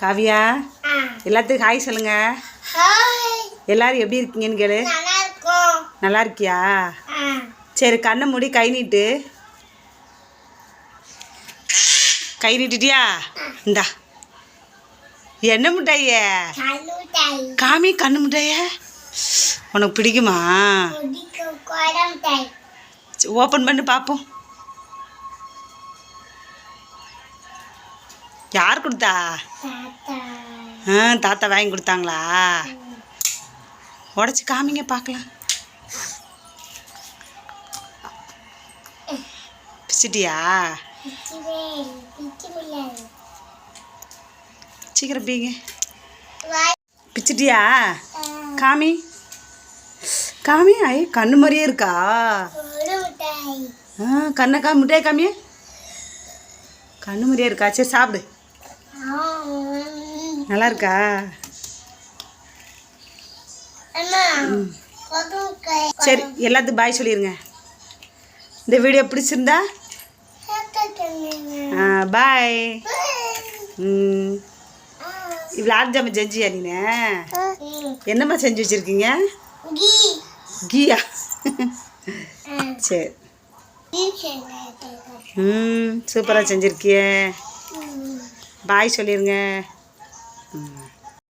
காவியா எல்லாத்துக்கும் ஹாய் சொல்லுங்க. எல்லாரும் எப்படி இருக்கீங்கன்னு கேளு. நல்லா இருக்கியா? சரி கண்ணை மூடி கை நீட்டு. கை நீட்டிட்டியா? இந்தா. என்ன மிட்டாய. காமி கண்ணு மிட்டாய? உனக்கு பிடிக்குமா? ஓப்பன் பண்ணி பார்ப்போம் யார் கொடுத்தா? தாத்தா. ஆ தாத்தா வாங்கி கொடுத்தாங்களா? உடச்சி காமிங்க பார்க்கலாம். பிச்சிட்டியா? சீக்கிரம் பீங்க. பிச்சிட்டியா? காமி. காமி ஐ கண்ணு மாதிரியே இருக்கா? ஆ கண்ணை கா முட்டையை காமியே. கண்ணு மாதிரியே இருக்கா? சரி சாப்பிடு. நல்லா இருக்கா சரி எல்லாத்துக்கும் பாய் சொல்லிடுங்க இந்த வீடியோ பிடிச்சிருந்தா? பாய் இவ்வளோ ஆர்ஜாம செஞ்சியா நீனு? என்னம்மா செஞ்சு வச்சுருக்கீங்க? கீயா? சரி. ம் சூப்பராக செஞ்சுருக்கியே. பாய் சொல்லிடுங்க 嗯。